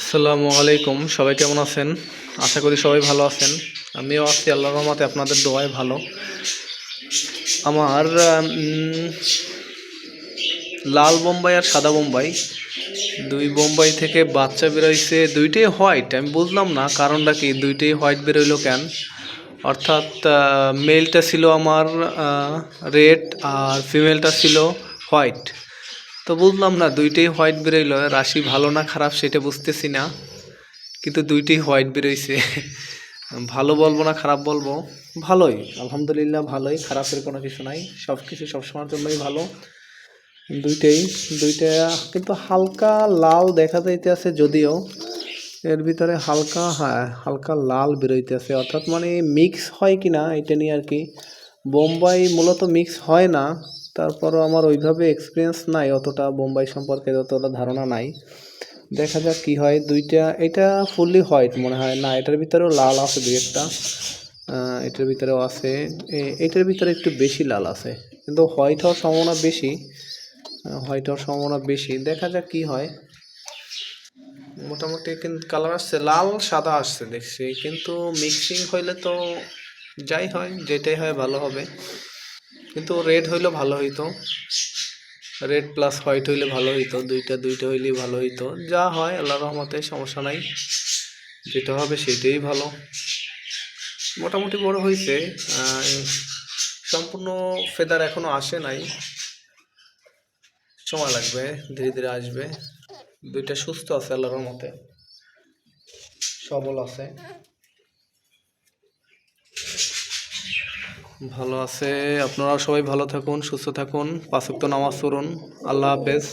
আসসালামু আলাইকুম, সবাই কেমন আছেন? আশা করি সবাই ভালো আছেন। আমিও আছি, আল্লাহর রহমতে আপনাদের দোয়ায় ভালো। আমার লাল বোম্বাই আর সাদা বোম্বাই। দুই বোম্বাই থেকে বাচ্চা বেরোইছে, দুইটাই হোয়াইট, আমি বুঝলাম না কারণটা কি, দুইটাই হোয়াইট বেরোইলো কেন? অর্থাৎ মেলটা ছিল আমার রেড আর ফিমেলটা ছিল হোয়াইট। তো বুঝলাম না, দুইটাই হোয়াইট বেরোইলো, রাশি ভালো না খারাপ সেটা বুঝতেছি না, কিন্তু দুইটাই হোয়াইট বেরোইছে। ভালো বলব না খারাপ বলব? ভালোই, আলহামদুলিল্লাহ ভালোই, খারাপের কোনো কিছু নাই সব কিছু সবসময়ের জন্যই ভালো। দুইটাই, দুইটা কিন্তু হালকা লাল দেখা যাইতে আছে যদিও, এর ভিতরে হালকা হ্যাঁ হালকা লাল বেরোইতে আছে অর্থাৎ মানে মিক্স হয় কি না এটা নিয়ে আর কি, বোম্বাই মূলত মিক্স হয় না। তারপরও আমার ওইভাবে এক্সপিরিয়েন্স নাই, অতটা বোম্বাই সম্পর্কে অতটা ধারণা নাই। দেখা যাক কি হয়। দুইটা, এটা ফুললি হোয়াইট মনে হয়। না, এটার ভিতরেও লাল আছে দুই একটা। এটার ভিতরেও আছে। এটার ভিতরে একটু বেশি লাল আছে। কিন্তু হোয়াইট হওয়ার সম্ভাবনা বেশি। হোয়াইট হওয়ার সম্ভাবনা বেশি। দেখা যাক কি হয়। মোটামুটি কিন্তু কালার আসছে। লাল, সাদা আসছে দেখছি। কিন্তু মিক্সিং হইলে তো যাই হয়, যেটাই হয় ভালো হবে। কিন্তু রেড হইলে ভালো হইতো। রেড প্লাস হোয়াইট হইলে ভালো হইতো, দুইটা দুইটা হইলেই ভালো হইতো। যা হয় আল্লাহ রহমতে সমস্যা নাই। যেটা হবে সেটাই ভালো। মোটামুটি বড় হয়েছে সম্পূর্ণ ফেদার এখনও আসে নাই। সময় লাগবে, ধীরে ধীরে আসবে। দুইটা সুস্থ আছে আল্লাহর মতে সবল আছে। ভালো আছে। আপনারা সবাই ভালো থাকুন সুস্থ থাকুন। পাঁচক্ত নামাজ পড়ুন। আল্লাহ হাফেজ।